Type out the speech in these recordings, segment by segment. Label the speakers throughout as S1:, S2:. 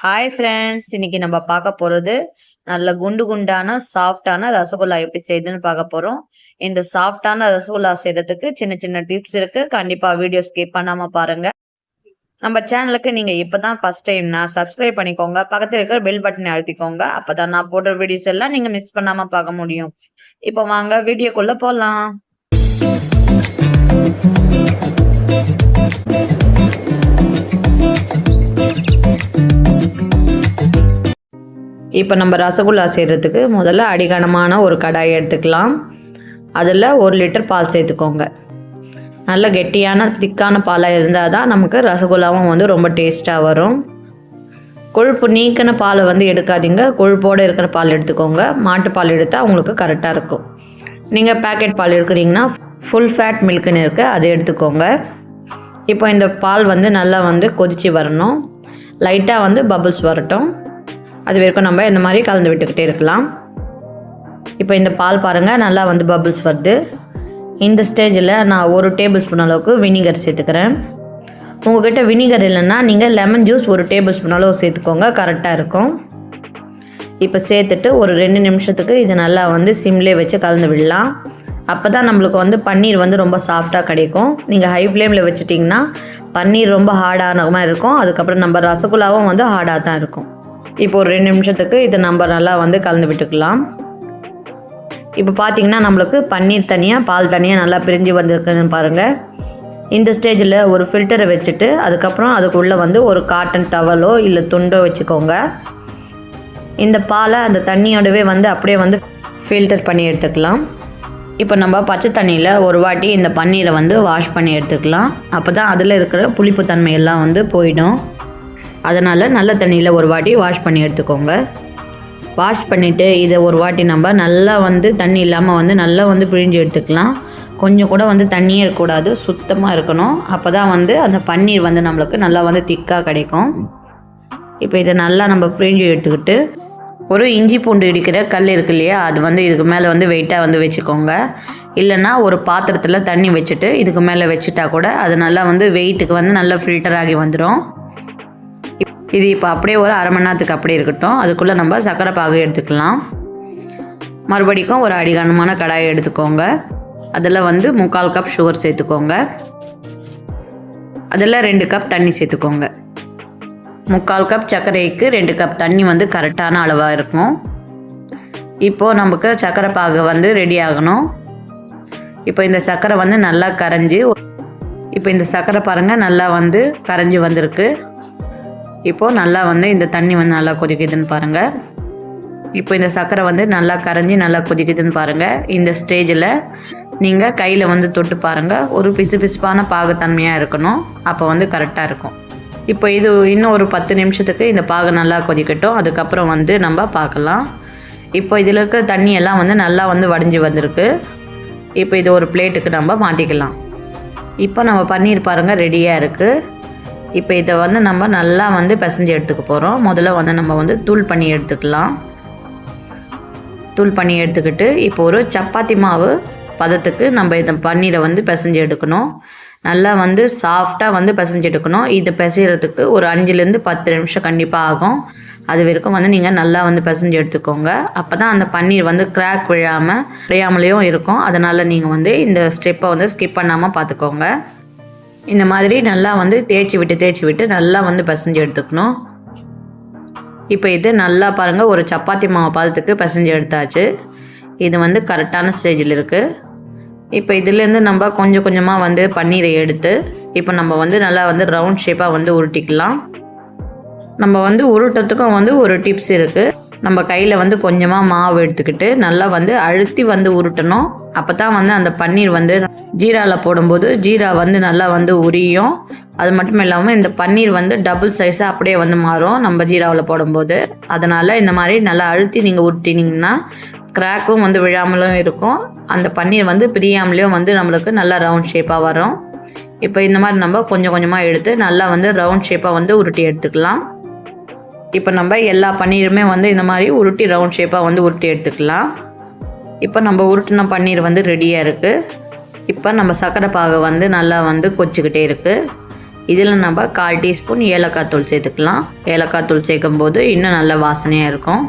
S1: Hi friends இன்னைக்கு நம்ம பார்க்க போகிறது நல்ல குண்டு குண்டான சாஃப்டான ரசகுல்லா எப்படி செய்யுதுன்னு பார்க்க போகிறோம் இந்த சாஃப்டான ரசகுல்லா செய்யறதுக்கு சின்ன சின்ன டிப்ஸ் இருக்கு. கண்டிப்பாக வீடியோ ஸ்கிப் பண்ணாமல் பாருங்க. நம்ம சேனலுக்கு நீங்கள் இப்போ தான் ஃபஸ்ட் டைம்னா சப்ஸ்கிரைப் பண்ணிக்கோங்க. பக்கத்தில் இருக்கிற பெல் பட்டனை அழுத்திக்கோங்க. அப்போ தான் நான் போடுற வீடியோஸ் எல்லாம் நீங்கள் மிஸ் பண்ணாமல் பார்க்க முடியும். இப்போ வாங்க வீடியோக்குள்ளே போகலாம் இப்போ நம்ம ரசகுல்லா செய்கிறதுக்கு முதல்ல அடிகனமான ஒரு கடாயை எடுத்துக்கலாம். அதில் ஒரு லிட்டர் பால் சேர்த்துக்கோங்க. நல்ல கெட்டியான திக்கான பாலாக இருந்தால் தான் நமக்கு ரசகுல்லாவும் வந்து ரொம்ப டேஸ்ட்டாக வரும். கொழுப்பு நீக்கின பாலை வந்து எடுக்காதீங்க. கொழுப்போடு இருக்கிற பால் எடுத்துக்கோங்க. மாட்டுப்பால் எடுத்தால் உங்களுக்கு கரெக்டாக இருக்கும். நீங்கள் பேக்கெட் பால் எடுக்கிறீங்கன்னா ஃபுல் ஃபேட் மில்க்குன்னு இருக்குது அதை எடுத்துக்கோங்க. இப்போ இந்த பால் வந்து நல்லா வந்து கொதித்து வரணும். லைட்டாக வந்து பபுள்ஸ் வரட்டும். அது வரைக்கும் நம்ம இந்த மாதிரி கலந்து விட்டுக்கிட்டே இருக்கலாம். இப்போ இந்த பால் பாருங்கள் நல்லா வந்து பபுள்ஸ் வருது. இந்த ஸ்டேஜில் நான் ஒரு டேபிள் ஸ்பூன் அளவுக்கு வினிகர் சேர்த்துக்கிறேன். உங்கள்கிட்ட வினிகர் இல்லைன்னா நீங்கள் லெமன் ஜூஸ் ஒரு டேபிள் ஸ்பூன் அளவு சேர்த்துக்கோங்க கரெக்டாக இருக்கும். இப்போ சேர்த்துட்டு ஒரு ரெண்டு நிமிஷத்துக்கு இது நல்லா வந்து சிம்லேயே வச்சு கலந்து விடலாம். அப்போ தான் நம்மளுக்கு வந்து பன்னீர் வந்து ரொம்ப சாஃப்டாக கிடைக்கும். நீங்கள் ஹை ஃப்ளேமில் வச்சுட்டிங்கன்னா பன்னீர் ரொம்ப ஹார்டான மாதிரி இருக்கும். அதுக்கப்புறம் நம்ம ரசகுல்லாவும் வந்து ஹார்டாக தான் இருக்கும். இப்போ ஒரு ரெண்டு நிமிஷத்துக்கு இதை நம்ம நல்லா வந்து கலந்து விட்டுக்கலாம். இப்போ பார்த்தீங்கன்னா நம்மளுக்கு பன்னீர் தனியாக பால் தனியாக நல்லா பிரிஞ்சு வந்திருக்குன்னு பாருங்கள் இந்த ஸ்டேஜில் ஒரு ஃபில்டரை வச்சுட்டு அதுக்கப்புறம் அதுக்குள்ளே வந்து ஒரு காட்டன் டவலோ இல்லை துண்டோ வச்சுக்கோங்க. இந்த பாலை அந்த தண்ணியோடவே வந்து அப்படியே வந்து ஃபில்டர் பண்ணி எடுத்துக்கலாம். இப்போ நம்ம பச்சை தண்ணியில் ஒரு வாட்டி இந்த பன்னீரை வந்து வாஷ் பண்ணி எடுத்துக்கலாம். அப்போ தான் அதில் இருக்கிற புளிப்பு தன்மையெல்லாம் வந்து போயிடும். அதனால் நல்ல தண்ணியில் ஒரு வாட்டி வாஷ் பண்ணி எடுத்துக்கோங்க. வாஷ் பண்ணிவிட்டு இதை ஒரு வாட்டி நம்ம நல்லா வந்து தண்ணி இல்லாமல் வந்து நல்லா வந்து பிழிஞ்சு எடுத்துக்கலாம். கொஞ்சம் கூட வந்து தண்ணியே இருக்கக்கூடாது சுத்தமாக இருக்கணும். அப்போ தான் வந்து அந்த பன்னீர் வந்து நம்மளுக்கு நல்லா வந்து திக்காக கிடைக்கும். இப்போ இதை நல்லா நம்ம பிழிஞ்சு எடுத்துக்கிட்டு ஒரு இஞ்சி பூண்டு இடிக்கிற கல் இருக்கு இல்லையா அது வந்து இதுக்கு மேலே வந்து வெயிட்டாக வந்து வச்சுக்கோங்க. இல்லைன்னா ஒரு பாத்திரத்தில் தண்ணி வச்சுட்டு இதுக்கு மேலே வச்சுட்டா கூட அது நல்லா வந்து வெயிட்டுக்கு வந்து நல்லா ஃபில்டர் ஆகி வந்துடும் இது இப்போ அப்படியே ஒரு அரை மணி நேரத்துக்கு அப்படியே இருக்கட்டும். அதுக்குள்ளே நம்ம சர்க்கரை பாகு எடுத்துக்கலாம். மறுபடிக்கும் ஒரு அடிகனமான கடாயை எடுத்துக்கோங்க. அதில் வந்து முக்கால் கப் சுகர் சேர்த்துக்கோங்க. அதில் ரெண்டு கப் தண்ணி சேர்த்துக்கோங்க. முக்கால் கப் சர்க்கரைக்கு ரெண்டு கப் தண்ணி வந்து கரெக்டான அளவாக இருக்கும். இப்போது நமக்கு சர்க்கரை பாகு வந்து ரெடி ஆகணும். இப்போ இந்த சர்க்கரை வந்து நல்லா கரைஞ்சி இப்போ இந்த சர்க்கரை பாருங்கள் நல்லா வந்து கரைஞ்சி வந்திருக்கு. இப்போது நல்லா வந்து இந்த தண்ணி வந்து நல்லா கொதிக்குதுன்னு பாருங்கள் இப்போ இந்த சர்க்கரை வந்து நல்லா கரைஞ்சி நல்லா கொதிக்குதுன்னு பாருங்கள் இந்த ஸ்டேஜில் நீங்கள் கையில் வந்து தொட்டு பாருங்கள் ஒரு பிசு பிசுப்பான பாகுத்தன்மையாக இருக்கணும். அப்போ வந்து கரெக்டாக இருக்கும். இப்போ இது இன்னும் ஒரு பத்து நிமிஷத்துக்கு இந்த பாகு நல்லா கொதிக்கட்டும். அதுக்கப்புறம் வந்து நம்ம பார்க்கலாம். இப்போ இதில் இருக்கிற தண்ணி எல்லாம் வந்து நல்லா வந்து வடிஞ்சு வந்திருக்கு. இப்போ இது ஒரு பிளேட்டுக்கு நம்ம மாற்றிக்கலாம் இப்போ நம்ம பன்னீர் பாருங்கள் ரெடியாக இருக்குது இப்போ இதை வந்து நம்ம நல்லா வந்து பிசைஞ்சு எடுத்துக்க போகிறோம் முதல்ல வந்து நம்ம வந்து தூள் பண்ணி எடுத்துக்கலாம். தூள் பண்ணி எடுத்துக்கிட்டு இப்போ ஒரு சப்பாத்தி மாவு பதத்துக்கு நம்ம இந்த பன்னீரை வந்து பிசைஞ்சு எடுக்கணும். நல்லா வந்து சாஃப்டாக வந்து பிசைஞ்சு எடுக்கணும். இது பிசைகிறதுக்கு ஒரு அஞ்சுலேருந்து பத்து நிமிஷம் கண்டிப்பாக ஆகும். அது வரைக்கும் வந்து நீங்கள் நல்லா வந்து பிசைஞ்சு எடுத்துக்கோங்க. அப்போ தான் அந்த பன்னீர் வந்து கிராக் விழாமல் விழையாமலேயும் இருக்கும். அதனால் நீங்கள் வந்து இந்த ஸ்டெப்பை வந்து ஸ்கிப் பண்ணாமல் பார்த்துக்கோங்க. இந்த மாதிரி நல்லா வந்து தேய்ச்சி விட்டு தேய்ச்சி விட்டு நல்லா வந்து பிசைஞ்சு எடுத்துக்கணும். இப்போ இது நல்லா பாருங்கள் ஒரு சப்பாத்தி மாவு பதத்துக்கு பிசைஞ்சு எடுத்தாச்சு. இது வந்து கரெக்டான ஸ்டேஜில் இருக்குது இப்போ இதுலேருந்து நம்ம கொஞ்சம் கொஞ்சமாக வந்து பன்னீரை எடுத்து இப்போ நம்ம வந்து நல்லா வந்து ரவுண்ட் ஷேப்பாக வந்து உருட்டிக்கலாம். நம்ம வந்து உருட்டுறதுக்கும் வந்து ஒரு டிப்ஸ் இருக்குது நம்ம கையில் வந்து கொஞ்சமாக மாவு எடுத்துக்கிட்டு நல்லா வந்து அழுத்தி வந்து உருட்டணும். அப்போ தான் வந்து அந்த பன்னீர் வந்து ஜீராவில் போடும்போது ஜீரா வந்து நல்லா வந்து உரியும். அது மட்டும் இல்லாமல் இந்த பன்னீர் வந்து டபுள் சைஸாக அப்படியே வந்து மாறும் நம்ம ஜீராவில் போடும்போது. அதனால் இந்த மாதிரி நல்லா அழுத்தி நீங்கள் உருட்டினீங்கன்னா கிராக்கும் வந்து விழாமலும் இருக்கும். அந்த பன்னீர் வந்து பிரியாமலேயும் வந்து நம்மளுக்கு நல்லா ரவுண்ட் ஷேப்பாக வரும். இப்போ இந்த மாதிரி நம்ம கொஞ்சம் கொஞ்சமாக எடுத்து நல்லா வந்து ரவுண்ட் ஷேப்பாக வந்து உருட்டி எடுத்துக்கலாம். இப்போ நம்ம எல்லா பன்னீருமே வந்து இந்த மாதிரி உருட்டி ரவுண்ட் ஷேப்பாக வந்து உருட்டி எடுத்துக்கலாம். இப்போ நம்ம உருட்டின பன்னீர் வந்து ரெடியாக இருக்குது இப்போ நம்ம சர்க்கரை பாகு வந்து நல்லா வந்து கொச்சிக்கிட்டே இருக்குது இதில் நம்ம கால் டீஸ்பூன் ஏலக்காய் தூள் சேர்த்துக்கலாம். ஏலக்காய் தூள் சேர்க்கும் போது இன்னும் நல்ல வாசனையாக இருக்கும்.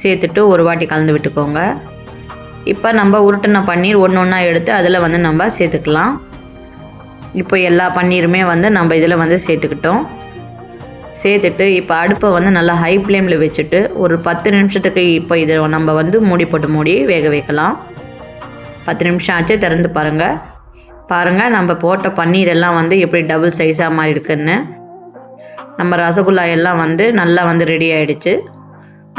S1: சேர்த்துட்டு ஒரு வாட்டி கலந்து விட்டுக்கோங்க. இப்போ நம்ம உருட்டின பன்னீர் ஒன்று ஒன்றா எடுத்து அதில் வந்து நம்ம சேர்த்துக்கலாம். இப்போ எல்லா பன்னீருமே வந்து நம்ம இதில் வந்து சேர்த்துக்கிட்டோம். சேர்த்துட்டு இப்போ அடுப்பை வந்து நல்லா ஹை ஃப்ளேமில் வச்சுட்டு ஒரு பத்து நிமிஷத்துக்கு இப்போ இதை நம்ம வந்து மூடி போட்டு மூடி வேக வைக்கலாம். பத்து நிமிஷம் ஆச்சு திறந்து பாருங்கள் பாருங்கள் நம்ம போட்ட பன்னீர் எல்லாம் வந்து எப்படி டபுள் சைஸாக மாதிரி இருக்குன்னு. நம்ம ரசகுல்லா எல்லாம் வந்து நல்லா வந்து ரெடி ஆகிடுச்சு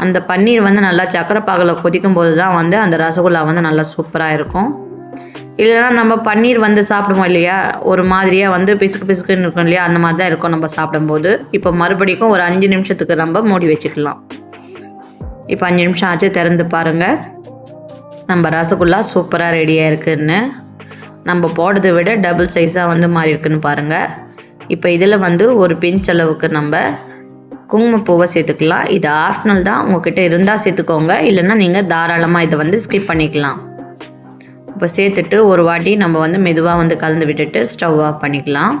S1: அந்த பன்னீர் வந்து நல்லா சக்கரை பாகில் கொதிக்கும் போது தான் வந்து அந்த ரசகுல்லா வந்து நல்லா சூப்பராக இருக்கும். இல்லைன்னா நம்ம பன்னீர் வந்து சாப்பிடுவோம் இல்லையா? ஒரு மாதிரியாக வந்து பிசுக்கு பிசுக்குன்னு இருக்கும் இல்லையா? அந்த மாதிரி தான் இருக்கும் நம்ம சாப்பிடும்போது. இப்போ மறுபடிக்கும் ஒரு அஞ்சு நிமிஷத்துக்கு நம்ம மூடி வச்சுக்கலாம். இப்போ அஞ்சு நிமிஷம் ஆச்சு திறந்து பாருங்கள் நம்ம ரசகுல்லா சூப்பராக ரெடியாக இருக்குதுன்னு நம்ம போடுறதை விட டபுள் சைஸாக வந்து மாறி இருக்குன்னு பாருங்கள் இப்போ இதில் வந்து ஒரு பிஞ்ச் அளவுக்கு நம்ம குங்குமப்பூவை சேர்த்துக்கலாம். இது ஆப்ஷனல் தான். உங்ககிட்ட இருந்தால் சேர்த்துக்கோங்க. இல்லைன்னா நீங்கள் தாராளமாக இதை வந்து ஸ்கிப் பண்ணிக்கலாம். இப்போ சேர்த்துட்டு ஒரு வாட்டி நம்ம வந்து மெதுவாக வந்து கலந்து விட்டுட்டு ஸ்டவ் ஆஃப் பண்ணிக்கலாம்.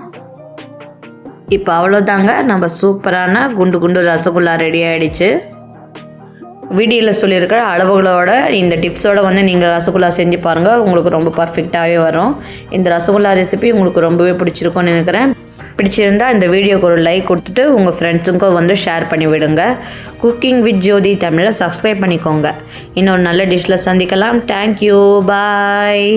S1: இப்போ அவ்வளோதாங்க நம்ம சூப்பரான குண்டு குண்டு ரசகுல்லா ரெடி ஆகிடுச்சு வீடியோவில் சொல்லியிருக்கிற அளவுகளோட இந்த டிப்ஸோட வந்து நீங்கள் ரசகுல்லா செஞ்சு பாருங்கள் உங்களுக்கு ரொம்ப பர்ஃபெக்டாகவே வரும். இந்த ரசகுல்லா ரெசிபி உங்களுக்கு ரொம்பவே பிடிச்சிருக்கும்னு நினைக்கிறேன். பிடிச்சிருந்தா இந்த வீடியோக்கு ஒரு லைக் கொடுத்துட்டு உங்கள் ஃப்ரெண்ட்ஸுக்கும் வந்து ஷேர் பண்ணி விடுங்க. குக்கிங் வித் ஜோதி தமிழை சப்ஸ்கிரைப் பண்ணிக்கோங்க. இன்னொரு நல்ல டிஷ்ஷில் சந்திக்கலாம். Thank you bye